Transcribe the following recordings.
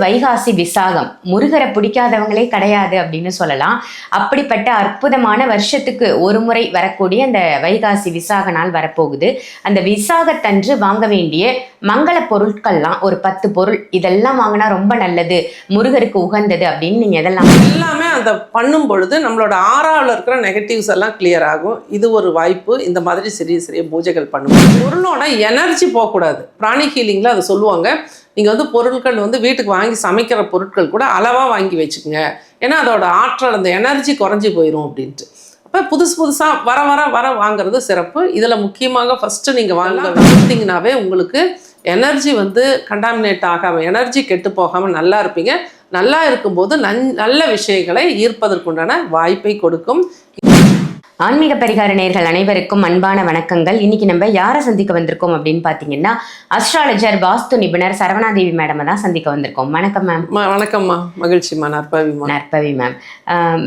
வைகாசி விசாகம். முருகரை பிடிக்காதவங்களே கிடையாது அப்படின்னு சொல்லலாம். அப்படிப்பட்ட அற்புதமான வருஷத்துக்கு ஒரு முறை வரக்கூடிய அந்த வைகாசி விசாக நாள் வரப்போகுது. அந்த விசாகத்தன்று வாங்க வேண்டிய மங்கள பொருட்கள்லாம் ஒரு பத்து பொருள் இதெல்லாம் வாங்கினா ரொம்ப நல்லது. முருகருக்கு உகந்தது அப்படின்னு நீங்க எதெல்லாம் எல்லாமே அதை பண்ணும் பொழுது நம்மளோட ஆறாவில் இருக்கிற நெகட்டிவ்ஸ் எல்லாம் கிளியர் ஆகும். இது ஒரு வாய்ப்பு. இந்த மாதிரி சிறிய சிறிய பூஜைகள் பண்ணுவோம் பொருளோட எனர்ஜி போகக்கூடாது. பிராணி ஹீலிங்கில் அதை சொல்லுவாங்க. நீங்கள் வந்து பொருட்கள் வந்து வீட்டுக்கு வாங்கி சமைக்கிற பொருட்கள் கூட அளவாக வாங்கி வச்சுக்கோங்க. ஏன்னா அதோட ஆற்றல் அந்த எனர்ஜி குறைஞ்சி போயிடும் அப்படின்ட்டு. அப்போ புதுசு புதுசாக வர வர வர வாங்குறது சிறப்பு. இதில் முக்கியமாக ஃபஸ்ட்டு நீங்கள் வாங்க பார்த்தீங்கன்னாவே உங்களுக்கு எனர்ஜி வந்து கண்டாமினேட் ஆகாமல் எனர்ஜி கெட்டு போகாமல் நல்லா இருப்பீங்க. நல்லா இருக்கும்போது நன் நல்ல விஷயங்களை ஈர்ப்பதற்குண்டான வாய்ப்பை கொடுக்கும். ஆன்மீக பரிகார நேர்கள் அனைவருக்கும் அன்பான வணக்கங்கள். இன்னைக்கு நம்ம யாரை சந்திக்க வந்திருக்கோம் அப்படின்னு பார்த்தீங்கன்னா அஸ்ட்ராலஜர் வாஸ்து நிபுணர் சரவணாதேவி மேடம் தான் சந்திக்க வந்திருக்கோம். வணக்கம் மேம் வணக்கம்மா. மகிழ்ச்சிம்மா நற்பவிமா நற்பவி மேம்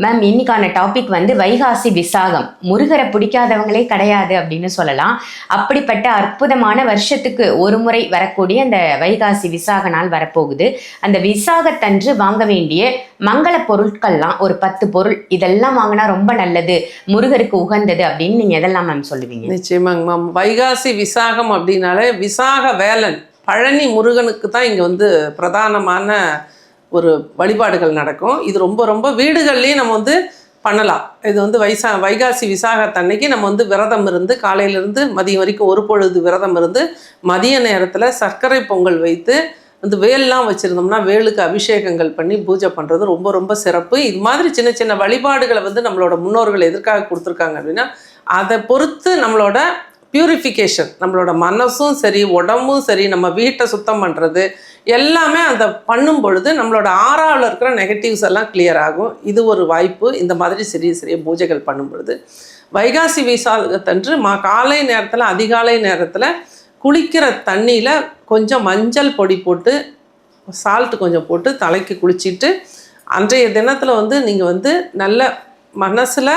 மேம் இன்னைக்கான டாபிக் வந்து வைகாசி விசாகம். முருகரை பிடிக்காதவங்களே கிடையாது அப்படின்னு சொல்லலாம். அப்படிப்பட்ட அற்புதமான வருஷத்துக்கு ஒரு முறை வரக்கூடிய அந்த வைகாசி விசாக நாள் வரப்போகுது. அந்த விசாகத்தன்று வாங்க வேண்டிய மங்கள பொருட்கள்லாம் ஒரு பத்து பொருள் இதெல்லாம் வாங்கினா ரொம்ப நல்லது. முருகருக்கு உகந்தது அப்படின்னு நீங்க எதெல்லாம் மேம் சொல்லுவீங்க? நிச்சயமாங்க மேம் வைகாசி விசாகம் அப்படின்னாலே விசாக வேலன் பழனி முருகனுக்கு தான் இங்கே வந்து பிரதானமான ஒரு வழிபாடுகள் நடக்கும். இது ரொம்ப ரொம்ப வீடுகள்லேயும் நம்ம வந்து பண்ணலாம். இது வந்து வைசா வைகாசி விசாகத்தன்னைக்கு நம்ம வந்து விரதம் இருந்து காலையிலேருந்து மதியம் வரைக்கும் ஒரு பொழுது விரதம் இருந்து மதிய நேரத்தில் சர்க்கரை பொங்கல் வைத்து இந்த வேல்லாம் வச்சுருந்தோம்னா வேலுக்கு அபிஷேகங்கள் பண்ணி பூஜை பண்ணுறது ரொம்ப ரொம்ப சிறப்பு. இது மாதிரி சின்ன சின்ன வழிபாடுகளை வந்து நம்மளோட முன்னோர்கள் எதற்காக கொடுத்துருக்காங்க அப்படின்னா அதை பொறுத்து நம்மளோட பியூரிஃபிகேஷன் நம்மளோட மனசும் சரி உடம்பும் சரி நம்ம வீட்டை சுத்தம் பண்ணுறது எல்லாமே அந்த பண்ணும் பொழுது நம்மளோட ஆறாவில் இருக்கிற நெகட்டிவ்ஸ் எல்லாம் கிளியர் ஆகும். இது ஒரு வாய்ப்பு. இந்த மாதிரி சிறிய சிறிய பூஜைகள் பண்ணும் பொழுது. வைகாசி விசாகத்தன்று மா காலை நேரத்தில் அதிகாலை நேரத்தில் குளிக்கிற தண்ணியில் கொஞ்சம் மஞ்சள் பொடி போட்டு சால்ட் கொஞ்சம் போட்டு தலைக்கு குளிச்சுட்டு அன்றைய தினத்தில் வந்து நீங்கள் வந்து நல்ல மனசில்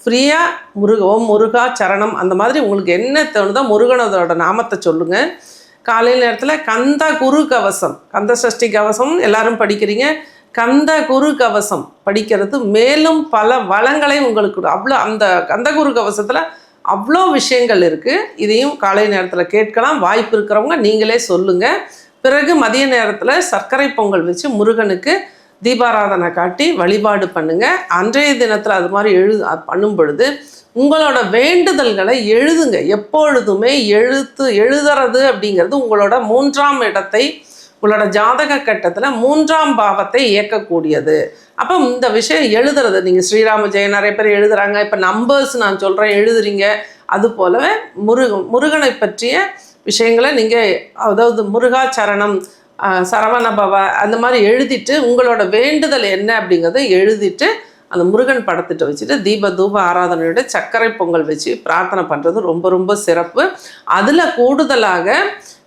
ஃப்ரீயாக முருக ஓம் முருகா சரணம் அந்த மாதிரி உங்களுக்கு என்ன தோணுதோ முருகனதோட நாமத்தை சொல்லுங்கள் காலையில் நேரத்தில் கந்த குரு கவசம் கந்த சஷ்டி கவசம் எல்லாரும் படிக்கிறீங்க. கந்த குரு கவசம் படிக்கிறது மேலும் பல வளங்களை உங்களுக்கு அவ்வளோ அந்த கந்த குரு கவசத்தில் அவ்வளோ விஷயங்கள் இருக்குது இதையும் காலை நேரத்தில் கேட்கலாம். வாய்ப்பு இருக்கிறவங்க நீங்களே சொல்லுங்கள் பிறகு மதிய நேரத்தில் சர்க்கரை பொங்கல் வச்சு முருகனுக்கு தீபாராதனை காட்டி வழிபாடு பண்ணுங்கள் அன்றைய தினத்தில் அது மாதிரி எழு பண்ணும் பொழுது உங்களோட வேண்டுதல்களை எழுதுங்க. எப்பொழுதுமே எழுத்து எழுதுறது அப்படிங்கிறது உங்களோட மூன்றாம் இடத்தை உங்களோட ஜாதக கட்டத்தில் மூன்றாம் பாவத்தை இயக்கக்கூடியது. அப்போ இந்த விஷயம் எழுதுறது நீங்கள் ஸ்ரீராம ஜெயன் நிறைய பேர் எழுதுகிறாங்க இப்போ நம்பர்ஸ் நான் சொல்கிறேன் எழுதுறீங்க. அது போலவே முருகன் முருகனை பற்றிய விஷயங்களை நீங்கள் அதாவது முருகாச்சரணம் ஆஹ், சரவணபவ அந்த மாதிரி எழுதிட்டு உங்களோட வேண்டுதல் என்ன அப்படிங்கிறத எழுதிட்டு அந்த முருகன் படத்திட்ட வச்சுட்டு தீப தூப ஆராதனையோட சர்க்கரை பொங்கல் வச்சு பிரார்த்தனை பண்ணுறது ரொம்ப ரொம்ப சிறப்பு. அதில் கூடுதலாக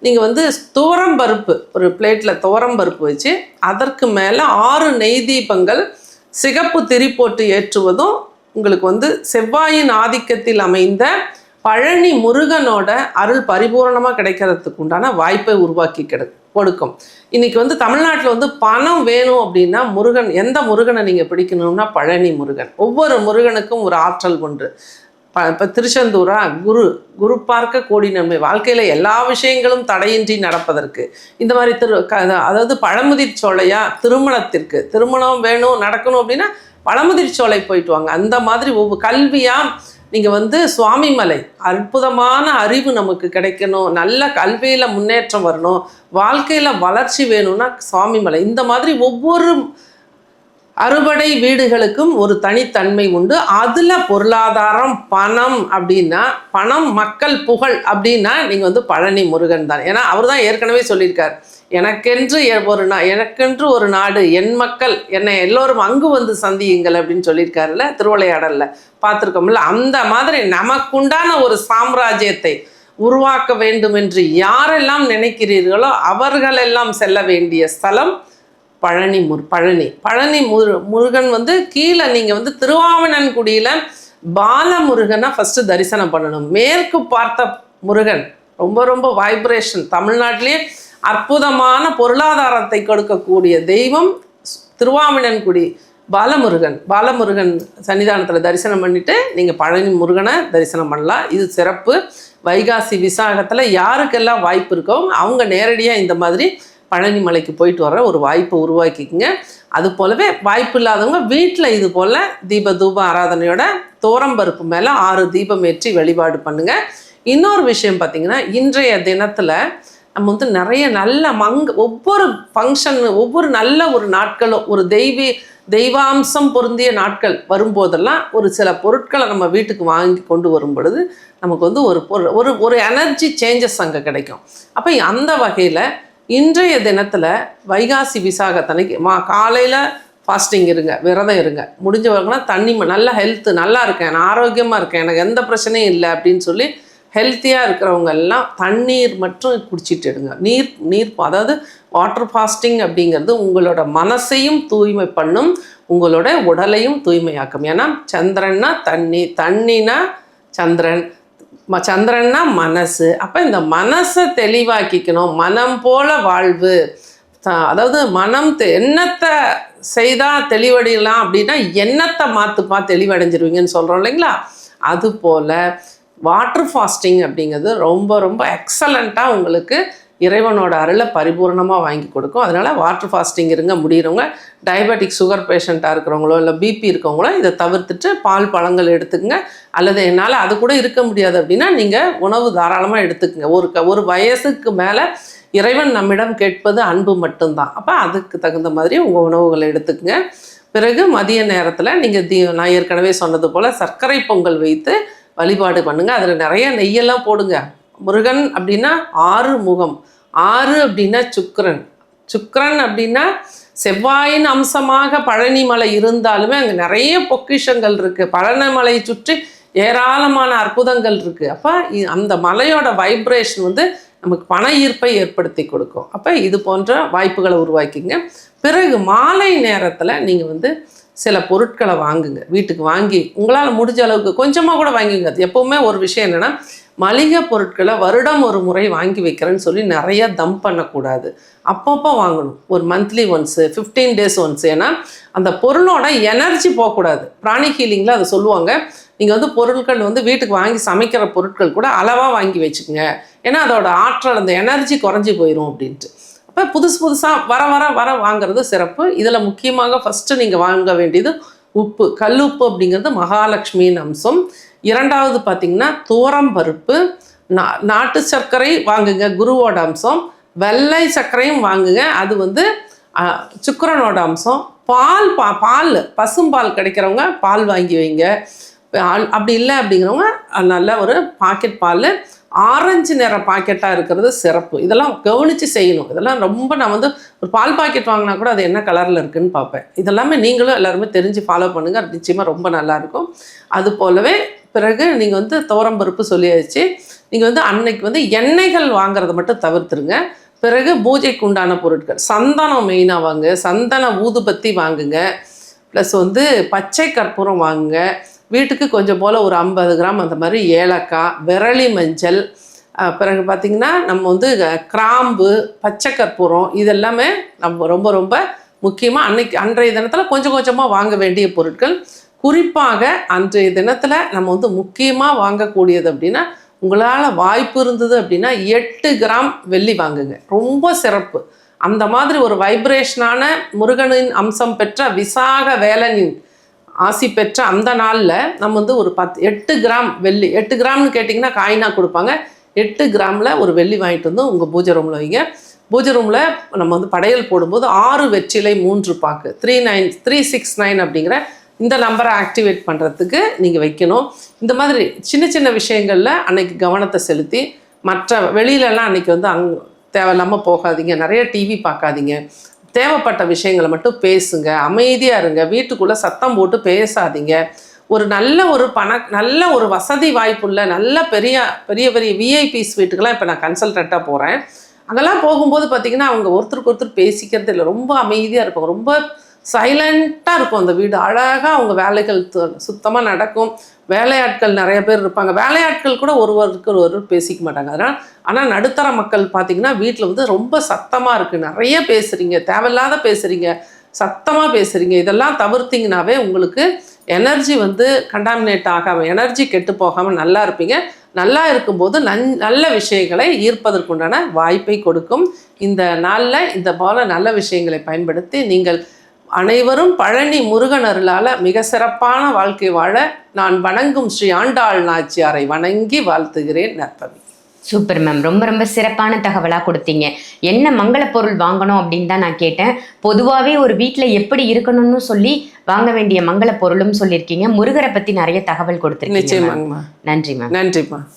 நீங்கள் வந்து துவரம் பருப்பு ஒரு பிளேட்டில் துவரம் பருப்பு வச்சு அதற்கு மேலே ஆறு நெய் தீபங்கள் சிகப்பு திரி போட்டு ஏற்றுவதும் உங்களுக்கு வந்து செவ்வாயின் ஆதிக்கத்தில் அமைந்த பழனி முருகனோட அருள் பரிபூரணமாக கிடைக்கிறதுக்கு உண்டான வாய்ப்பை உருவாக்கி கெடு கொடுக்கும். இன்னைக்கு வந்து தமிழ்நாட்டில் வந்து பணம் வேணும் அப்படின்னா முருகன் எந்த முருகனை நீங்கள் பிடிக்கணும்னா பழனி முருகன். ஒவ்வொரு முருகனுக்கும் ஒரு ஆற்றல் ஒன்று ப இப்போ திருச்செந்தூரா குரு குரு பார்க்க கோடி நன்மை. வாழ்க்கையில் எல்லா விஷயங்களும் தடையின்றி நடப்பதற்கு. இந்த மாதிரி திரு க அதாவது பழமுதிர் சோலையா திருமணத்திற்கு. திருமணம் வேணும் நடக்கணும் அப்படின்னா பழமுதிர் சோலை போயிட்டு வாங்க. அந்த மாதிரி ஒவ்வொரு கல்வியாக நீங்கள் வந்து சுவாமிமலை அற்புதமான அறிவு நமக்கு கிடைக்கணும். நல்ல கல்வியில் முன்னேற்றம் வரணும். வாழ்க்கையில் வளர்ச்சி வேணும்னா சுவாமிமலை. இந்த மாதிரி ஒவ்வொரு அறுபடை வீடுகளுக்கும் ஒரு தனித்தன்மை உண்டு. அதில் பொருளாதாரம் பணம் அப்படின்னா பணம் மக்கள் புகழ் அப்படின்னா நீங்கள் வந்து பழனி முருகன் தான். ஏன்னா அவர் தான் ஏற்கனவே சொல்லியிருக்கார். எனக்கென்று ஒரு நா எனக்கென்று ஒரு நாடு என் மக்கள் என்னை எல்லோரும் அங்கு வந்து சந்தியுங்கள் அப்படின்னு சொல்லியிருக்காருல்ல திருவிளையாடலில் பார்த்துருக்கோம்ல அந்த மாதிரி நமக்குண்டான ஒரு சாம்ராஜ்யத்தை உருவாக்க வேண்டும் என்று யாரெல்லாம் நினைக்கிறீர்களோ அவர்களெல்லாம் செல்ல வேண்டிய ஸ்தலம் பழனி முரு பழனி. பழனி முரு முருகன் வந்து கீழே நீங்கள் வந்து திருவாவணன்குடியில் பாலமுருகனை ஃபஸ்ட்டு தரிசனம் பண்ணணும். மேற்கு பார்த்த முருகன். ரொம்ப ரொம்ப வைப்ரேஷன் தமிழ்நாட்டிலே அற்புதமான பொருளாதாரத்தை கொடுக்கக்கூடிய தெய்வம் திருவாமினன்குடி பாலமுருகன். பாலமுருகன் சன்னிதானத்தில் தரிசனம் பண்ணிவிட்டு நீங்கள் பழனி முருகனை தரிசனம் பண்ணலாம். இது சிறப்பு. வைகாசி விசாகத்தில் யாருக்கெல்லாம் வாய்ப்பு இருக்கோ அவங்க நேரடியாக இந்த மாதிரி பழனி மலைக்கு போயிட்டு வர ஒரு வாய்ப்பை உருவாக்கிக்கங்க. அது போலவே வாய்ப்பு இல்லாதவங்க வீட்டில் இது போல் தீப தூப ஆராதனையோட தோரம்பருப்பு மேலே ஆறு தீபம் ஏற்றி வழிபாடு பண்ணுங்கள் இன்னொரு விஷயம் பார்த்தீங்கன்னா இன்றைய தினத்தில் நம்ம வந்து நிறைய நல்ல மங்க ஒவ்வொரு ஃபங்க்ஷன் ஒவ்வொரு நல்ல ஒரு நாட்களும் ஒரு தெய்வீ தெய்வாம்சம் பொருந்திய நாட்கள் வரும்போதெல்லாம் ஒரு சில பொருட்களை நம்ம வீட்டுக்கு வாங்கி கொண்டு வரும் பொழுது நமக்கு வந்து ஒரு ஒரு ஒரு எனர்ஜி சேஞ்சஸ் அங்கே கிடைக்கும். அப்போ அந்த வகையில் இன்றைய தினத்தில் வைகாசி விசாகத்தனைக்கு மா காலையில் ஃபாஸ்டிங் இருங்க விரதம் இருங்க. முடிஞ்சவங்கன்னா தண்ணி நல்ல ஹெல்த்து நல்லா இருக்கேன் நான் ஆரோக்கியமாக இருக்கேன் எனக்கு எந்த பிரச்சனையும் இல்லை அப்படின்னு சொல்லி ஹெல்த்தியாக இருக்கிறவங்க எல்லாம் தண்ணீர் மட்டும் குடிச்சிட்டு எடுங்க நீர் நீர் அதாவது வாட்டர் ஃபாஸ்டிங் அப்படிங்கிறது உங்களோட மனசையும் தூய்மை பண்ணும் உங்களோட உடலையும் தூய்மையாக்கும். ஏன்னா சந்திரன்னா தண்ணி தண்ணினா சந்திரன் சந்திரன்னா மனசு. அப்போ இந்த மனசை தெளிவாக்கிக்கணும். மனம் போல வாழ்வு. த- அதாவது மனம் தெ- எண்ணத்தை செய்தால் தெளிவடையலாம் அப்படின்னா எண்ணத்தை மாற்றுப்பா தெளிவடைஞ்சிருவீங்கன்னு சொல்கிறோம் இல்லைங்களா? அது போல் வாட்டர் ஃபாஸ்டிங் அப்படிங்கிறது ரொம்ப ரொம்ப எக்ஸலண்ட்டாக உங்களுக்கு இறைவனோட அருளை பரிபூர்ணமாக வாங்கி கொடுக்கும். அதனால் வாட்டர் ஃபாஸ்டிங் இருங்க முடிகிறவங்க டயபெட்டிக் சுகர் பேஷண்ட்டாக இருக்கிறவங்களோ இல்லை பிபி இருக்கவங்களோ இதை தவிர்த்துட்டு பால் பழங்கள் எடுத்துக்கங்க. அல்லது என்னால் அது கூட இருக்க முடியாது அப்படின்னா நீங்கள் உணவு தாராளமாக எடுத்துக்கங்க. ஒரு க ஒரு வயசுக்கு மேலே இறைவன் நம்மிடம் கேட்பது அன்பு மட்டும்தான். அப்போ அதுக்கு தகுந்த மாதிரி உங்கள் உணவுகளை எடுத்துக்கங்க. பிறகு மதிய நேரத்தில் நீங்கள் தீ நான் ஏற்கனவே சொன்னது போல் சர்க்கரை பொங்கல் வைத்து வழிபாடு பண்ணுங்கள் அதில் நிறைய நெய்யெல்லாம் போடுங்க. முருகன் அப்படின்னா ஆறு முகம். ஆறு அப்படின்னா சுக்கரன். சுக்கரன் அப்படின்னா செவ்வாயின் அம்சமாக பழனிமலை இருந்தாலுமே அங்கே நிறைய பொக்கிஷங்கள் இருக்குது பழனிமலையை சுற்றி ஏராளமான அற்புதங்கள் இருக்குது அப்போ அந்த மலையோட வைப்ரேஷன் வந்து நமக்கு பண ஈர்ப்பை ஏற்படுத்தி கொடுக்கும். அப்போ இது போன்ற வாய்ப்புகளை உருவாக்கிங்க. பிறகு மாலை நேரத்தில் நீங்கள் வந்து சில பொருட்களை வாங்குங்க. வீட்டுக்கு வாங்கி உங்களால் முடிஞ்ச அளவுக்கு கொஞ்சமாக கூட வாங்கிங்க அது எப்போவுமே ஒரு விஷயம் என்னென்னா மளிகை பொருட்களை வருடம் ஒரு முறை வாங்கி வைக்கிறேன்னு சொல்லி நிறைய தம் பண்ணக்கூடாது. அப்பப்போ வாங்கணும். ஒரு monthly once fifteen days once ஏன்னா அந்த பொருளோட எனர்ஜி போகக்கூடாது. பிராணி ஹீலிங்கில் அதை சொல்லுவாங்க. நீங்கள் வந்து பொருட்கள் வந்து வீட்டுக்கு வாங்கி சமைக்கிற பொருட்கள் கூட அளவாக வாங்கி வச்சுக்கோங்க. ஏன்னா அதோட ஆற்றல் அந்த எனர்ஜி குறைஞ்சி போயிடும் அப்படின்ட்டு. அப்போ புதுசு புதுசாக வர வர வர வாங்குறது சிறப்பு. இதில் முக்கியமாக ஃபஸ்ட்டு நீங்கள் வாங்க வேண்டியது உப்பு. கல் உப்பு அப்படிங்கிறது மகாலட்சுமியின் அம்சம். இரண்டாவது பார்த்தீங்கன்னா தோரம் பருப்பு நா நாட்டு சர்க்கரை வாங்குங்க குருவோட அம்சம். வெள்ளை சர்க்கரையும் வாங்குங்க. அது வந்து சுக்கரனோட அம்சம். பால் பா பால் பசும்பால் கிடைக்கிறவங்க பால் வாங்கி வைங்க. அப்படி இல்லை அப்படிங்கிறவங்க நல்ல ஒரு பாக்கெட் பால். ஆரஞ்சு நிற பாக்கெட்டாக இருக்கிறது சிறப்பு. இதெல்லாம் கவனித்து செய்யணும். இதெல்லாம் ரொம்ப நான் வந்து ஒரு பால் பாக்கெட் வாங்கினா கூட அது என்ன கலரில் இருக்குதுன்னு பார்ப்பேன். இதெல்லாமே நீங்களும் எல்லாருமே தெரிஞ்சு ஃபாலோ பண்ணுங்கள் நிச்சயமாக ரொம்ப நல்லாயிருக்கும் அது போலவே பிறகு நீங்கள் வந்து துவரம்பருப்பு சொல்லியாச்சு. நீங்கள் வந்து அன்னைக்கு வந்து எண்ணெய்கள் வாங்குறதை மட்டும் தவிர்த்துருங்க. பிறகு பூஜைக்கு உண்டான பொருட்கள். சந்தனம் மெயினாக வாங்க சந்தன ஊதுபத்தி வாங்குங்க. ப்ளஸ் வந்து பச்சை கற்பூரம் வாங்குங்க. வீட்டுக்கு கொஞ்சம் போல் ஒரு ஐம்பது கிராம் அந்த மாதிரி ஏலக்காய் விரலி மஞ்சள் பிறகு பார்த்திங்கன்னா நம்ம வந்து கிராம்பு பச்சை கற்பூரம் இதெல்லாமே நம்ம ரொம்ப ரொம்ப முக்கியமாக அன்னைக்கு அன்றைய தினத்தில் கொஞ்சம் கொஞ்சமாக வாங்க வேண்டிய பொருட்கள். குறிப்பாக அன்றைய தினத்தில் நம்ம வந்து முக்கியமாக வாங்கக்கூடியது அப்படின்னா உங்களால் வாய்ப்பு இருந்தது அப்படின்னா எட்டு கிராம் வெள்ளி வாங்குங்க. ரொம்ப சிறப்பு. அந்த மாதிரி ஒரு வைப்ரேஷனான முருகனின் அம்சம் பெற்ற விசாக வேலனின் ஆசி பெற்ற அந்த நாளில் நம்ம வந்து ஒரு பத்து எட்டு கிராம் வெள்ளி எட்டு கிராம்னு கேட்டிங்கன்னா காயினாக கொடுப்பாங்க. எட்டு கிராமில் ஒரு வெள்ளி வாங்கிட்டு வந்து உங்கள் பூஜை ரூமில் வைங்க. பூஜை ரூமில் நம்ம வந்து படையல் போடும்போது ஆறு வெற்றிலை மூன்று பாக்கு three nine three six nine அப்படிங்கிற இந்த நம்பரை ஆக்டிவேட் பண்ணுறதுக்கு நீங்கள் வைக்கணும். இந்த மாதிரி சின்ன சின்ன விஷயங்களில் அன்னைக்கு கவனத்தை செலுத்தி மற்ற வெளியிலலாம் அன்றைக்கி வந்து அங் தேவையில்லாமல் போகாதீங்க. நிறைய டிவி பார்க்காதீங்க. தேவைப்பட்ட விஷயங்களை மட்டும் பேசுங்க. அமைதியாக இருங்க. வீட்டுக்குள்ளே சத்தம் போட்டு பேசாதீங்க. ஒரு நல்ல ஒரு பண நல்ல ஒரு வசதி வாய்ப்புள்ள நல்ல பெரிய பெரிய பெரிய விஐபிஸ் வீட்டுக்கெல்லாம் இப்போ நான் கன்சல்டண்ட்டாக போகிறேன் அங்கெல்லாம் போகும்போது பார்த்திங்கன்னா அவங்க ஒருத்தருக்கு ஒருத்தர் பேசிக்கிறது இல்லை. ரொம்ப அமைதியாக இருப்பாங்க. ரொம்ப சைலண்ட்டாக இருக்கும் அந்த வீடு. அழகாக அவங்க வேலைகள் சுத்தமாக நடக்கும். வேலையாட்கள் நிறைய பேர் இருப்பாங்க. வேலையாட்கள் கூட ஒருவருக்கு ஒருவர் பேசிக்க மாட்டாங்க. அதனால் ஆனால் நடுத்தர மக்கள் பார்த்தீங்கன்னா வீட்டில் வந்து ரொம்ப சத்தமாக இருக்குது நிறைய பேசுகிறீங்க தேவையில்லாத பேசுகிறீங்க சத்தமாக பேசுகிறீங்க இதெல்லாம் தவிர்த்திங்கனாவே உங்களுக்கு எனர்ஜி வந்து கண்டாமினேட் ஆகாமல் எனர்ஜி கெட்டு போகாமல் நல்லா இருப்பீங்க. நல்லா இருக்கும்போது நன் நல்ல விஷயங்களை ஈர்ப்பதற்குண்டான வாய்ப்பை கொடுக்கும். இந்த நாளில் இந்த போல நல்ல விஷயங்களை பயன்படுத்தி நீங்கள் அனைவரும் பழனி முருகன் அருளால மிக சிறப்பான வாழ்க்கை வாழ நான் வணங்கும் ஸ்ரீ ஆண்டாள் நாச்சியாரை வணங்கி வாழ்த்துகிறேன் நற்பவி. Super ma'am. ரொம்ப ரொம்ப சிறப்பான தகவலாக கொடுத்தீங்க. என்ன மங்கள பொருள் வாங்கணும் அப்படின்னு தான் நான் கேட்டேன். பொதுவாகவே ஒரு வீட்டில் எப்படி இருக்கணும்னு சொல்லி வாங்க வேண்டிய மங்கள பொருளும் சொல்லியிருக்கீங்க. முருகரை பற்றி நிறைய தகவல் கொடுத்துருக்கீங்க நன்றி மேம். நன்றிம்மா.